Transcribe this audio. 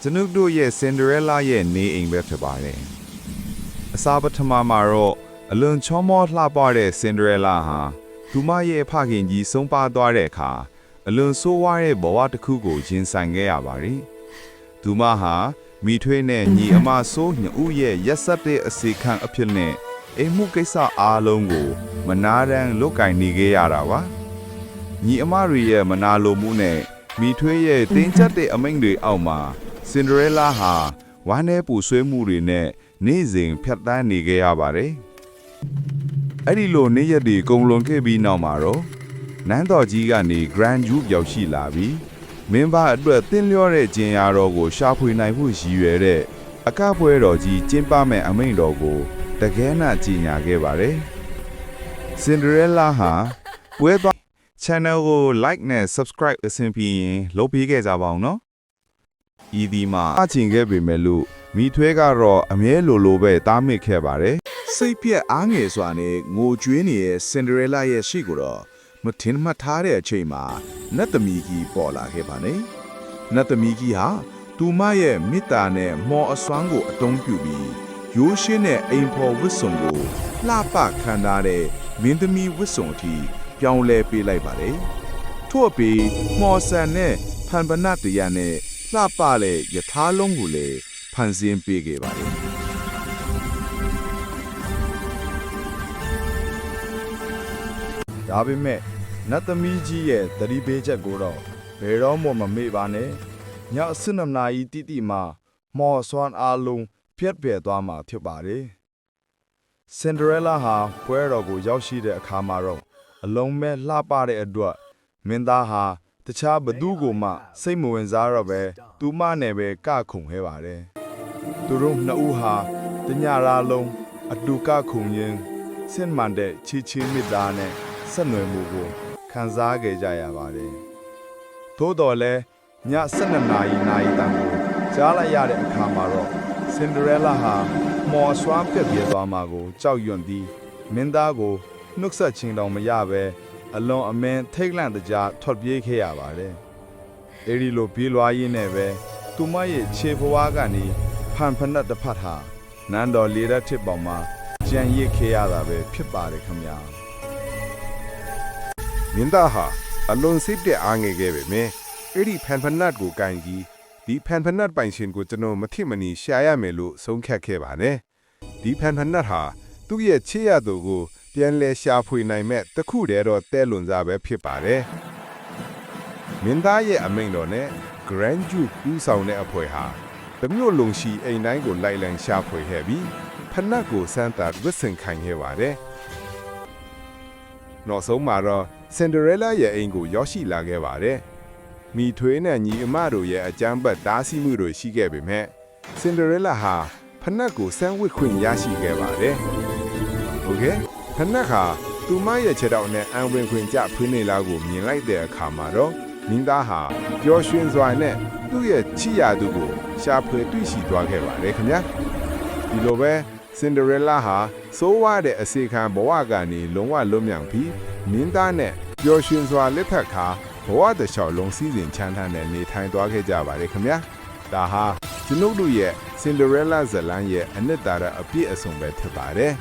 ကျွန်ုပ်တို့ရဲ့ Cinderella ရဲ့နေအိမ်ပဲဖြစ်ပါတယ်အစာပထမမှာတော့အလွန်ချောမောလှပတဲ့ Cinderella ဟာသူမရဲ့ဖခင်ကြီးဆုံးပါသွားတဲ့အခါအလွန်ဆိုးဝါးတဲ့ဘဝတစ်ခုကိုရင်ဆိုင်ခဲ့ရပါတယ်သူမဟာမိထွေးနဲ့ညီအမဆိုးညဦးရဲ့ရက်ဆက်တဲ့အစီခံအဖြစ်နဲ့အိမ်မှုကိစ္စအားလုံးကို မနာတမ်းလုတ်ကင်နေခဲ့ရတာပါညီအမတွေရဲ့မနာလိုမှုနဲ့မိထွေးရဲ့တင်းကျပ်တဲ့အမိန့်တွေအောက်မှာ စင်ဒရဲလာဟာဝမ်းနဲ့ပူဆွေးမှုတွေနဲ့နေ့စဉ်ဖြတ်သန်းနေခဲ့ရပါတယ်အဲ့ဒီလိုနေ့ရက်တွေကုန်လွန်ခဲ့ပြီးနောက်မှာတော့နန်းတော်ကြီးကနေ Grand Duke ရောက်ရှိလာပြီးမင်းသားအတွက်တင်းလျောတဲ့ကျင်ရာတော်ကိုရှာဖွေနိုင်ဖို့ရည်ရွယ်တဲ့အကပွဲတော်ကြီးကျင်းပမဲ့အမိန့်တော်ကိုတကယ်နာကြီးညာခဲ့ပါတယ်။ Cinderella ဟာပွဲသွား channel ကို like နဲ့ subscribe အဆင်ပြေရင်လုပ်ပေးခဲ့ကြပါအောင်နော်။ ဤဒီမှာအချင်းခဲ့ပေမဲ့လို့မိထွဲကတော့အမြဲလိုလိုပဲတားမစ်ခဲ့ပါတယ်စိတ်ပြက်အားငယ်စွာနဲ့ငိုကြွေးနေတဲ့စင်ဒရဲလာရဲ့ရှိကိုတော့မထင်မှတ်ထားတဲ့အချိန်မှာနတ်သမီးကြီးပေါ်လာခဲ့ပါနေနတ်သမီးကြီးဟာသူမရဲ့မေတ္တာနဲ့မော်အစွမ်းကိုအတုံးပြုပြီးရိုးရှင်းတဲ့အိမ်ဖော်ဝတ်စုံကိုလှပခံထားတဲ့မင်းသမီးဝတ်စုံအထိပြောင်းလဲပေးလိုက်ပါတယ်ထို့အပြင်မော်ဆန်နဲ့ဖန်ပနတ်တရားနဲ့ လှပတဲ့ယထာလုံးကိုလည်းဖန်ဆင်းပေးခဲ့ပါတယ်ဒါပေမဲ့နတ်သမီးကြီးရဲ့သတိပေးချက်ကိုတော့ဘယ်တော့မှမမေ့ပါနဲ့ညအစနမနာဤတိတိမှာမော်ဆွမ်းအားလုံးပြက်ပြဲသွားမှာဖြစ်ပါတယ်စင်ဒရဲလာဟာပွဲတော်ကိုရောက်ရှိတဲ့အခါမှာတော့အလုံးမဲ့လှပတဲ့အတွက်မင်းသားဟာ တခြားဘသူကိုမှ စိတ်မဝင်စားတော့ပဲသူမနဲ့ပဲကခုန်ခဲ့ပါတယ်သူတို့နှစ်ဦးဟာတညရာလုံးအတူကခုန်ရင်းစင်မန်တဲ့ချီချီမြစ်သားနဲ့ဆက်နွယ်မှုကိုခံစားခဲ့ကြရပါတယ်။သို့တော်လည်းည12နာရီနာရီတန်ကိုကြားလိုက်ရတဲ့အခါမှာတော့စင်ဒရဲလာဟာမော်ဆွမ်းပြက်ပြဲသွားမှာကိုကြောက်ရွံ့ပြီးမင်းသားကိုနှုတ်ဆက်ခြင်းတောင်မရပဲ အလွန်အမင်းထိတ်လန့်တကြားထွက်ပြေးခဲ့ရပါတယ်။အဲဒီလိုပြေးလွှားရင်းနဲ့ပဲသူမရဲ့ခြေဘဝကနေဖန်ဖနက်တစ်ဖက်ဟာနန်းတော်လေရက်ထစ်ပေါ်မှာကြံရစ်ခဲ့ရတာပဲဖြစ်ပါတယ်ခင်ဗျာ။မင်းသားဟာအလွန်စိတ်တဲ့အားငယ်ခဲ့ပေမယ့်အဲ့ဒီဖန်ဖနတ်ကိုကန်ကြီးဒီဖန်ဖနတ်ပိုင်ရှင်ကိုကျွန်တော်မထိမနီရှာရမယ်လို့ဆုံးဖြတ်ခဲ့ပါနဲ့ဒီဖန်ဖနတ်ဟာသူ့ရဲ့ချစ်ရသူကို ပြန်လဲရှာဖွေနိုင်မဲ့တခုတည်းတော့တဲလွန်စားပဲဖြစ်ပါတယ်မင်းသားရဲ့အမိန့်တော်နဲ့ Grand Duke ဦးဆောင်တဲ့အဖွဲဟာတမျိုးလုံရှိအိမ်တိုင်းကိုလိုက်လံရှာဖွေခဲ့ပြီးဖနတ်ကိုစမ်းသပ်ဝစ်ဆင်ခိုင်းခဲ့ပါတယ်နောက်ဆုံးမှာတော့စင်ဒရဲလာရဲ့အိမ်ကိုရောက်ရှိလာခဲ့ပါတယ်။မိထွေးနဲ့ညီအမတို့ရဲ့အကြမ်းဖက်တားဆီးမှုတွေရှိခဲ့ပေမဲ့စင်ဒရဲလာဟာဖနက်ကိုစမ်းဝစ်ခွင့်ရရှိခဲ့ပါတယ်။ဟုတ်ကဲ့ ဖနက်ဟာသူမရဲ့ခြေထောက်နဲ့အံဝင်ခွင့်ကြဖွေးနေလာကိုမြင်လိုက်တဲ့အခါမှာတော့မင်းသားဟာပျော်ရွှင်စွာနဲ့သူ့ရဲ့ချစ်ရသူကိုရှာဖွေတွေ့ရှိသွားခဲ့ပါတယ်ခင်ဗျာ။ဒီလိုပဲစင်ဒရဲလာဟာစိုးဝါတဲ့အစီခံဘဝကနေလုံးဝလွတ်မြောက်ပြီးမင်းသားနဲ့ပျော်ရွှင်စွာလက်ထပ်ခါဘဝတစ်လျှောက်လုံးစည်းစိမ်ချမ်းသာနဲ့နေထိုင်သွားခဲ့ကြပါတယ်ခင်ဗျာဒါဟာကျွန်ုပ်တို့ရဲ့စင်ဒရဲလာဇလန်ရဲ့အနှစ်သာရအပြည့်အစုံပဲဖြစ်ပါတယ်